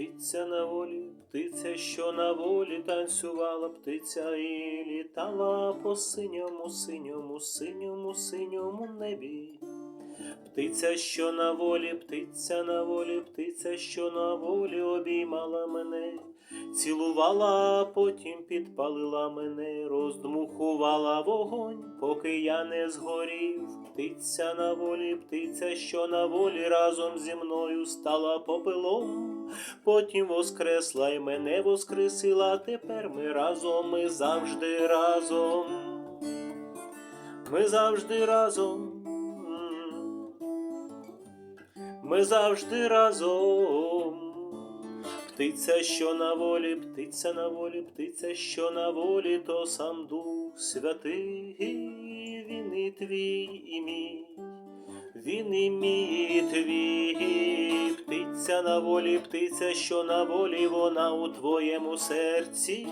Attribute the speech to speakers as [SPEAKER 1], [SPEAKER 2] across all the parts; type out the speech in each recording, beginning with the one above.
[SPEAKER 1] птиця на волі, птиця, що на волі танцювала птиця і літала по синьому, синьому, синьому, синьому небі. Птиця, що на волі, птиця на волі, птиця, що на волі обіймала мене, цілувала, потім підпалила мене, роздмухувала вогонь, поки я не згорів. Птиця на волі, птиця, що на волі разом зі мною стала попелом. Потім воскресла й мене воскресила. Тепер ми разом, ми завжди разом. Ми завжди разом. Ми завжди разом. Птиця, що на волі, птиця на волі, птиця, що на волі, то сам Дух Святий, він і твій і мій, він і мій і твій, птиця на волі, птиця, що на волі, вона у твоєму серці.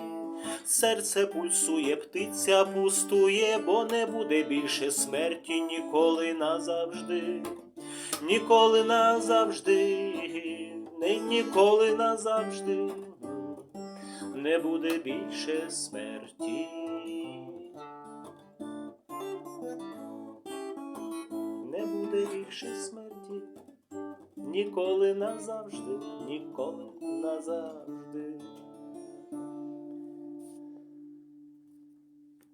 [SPEAKER 1] Серце пульсує, птиця пустує, бо не буде більше смерті ніколи назавжди, ніколи назавжди, ніколи назавжди, не буде більше смерті. Не буде більше смерті, ніколи назавжди, ніколи назавжди.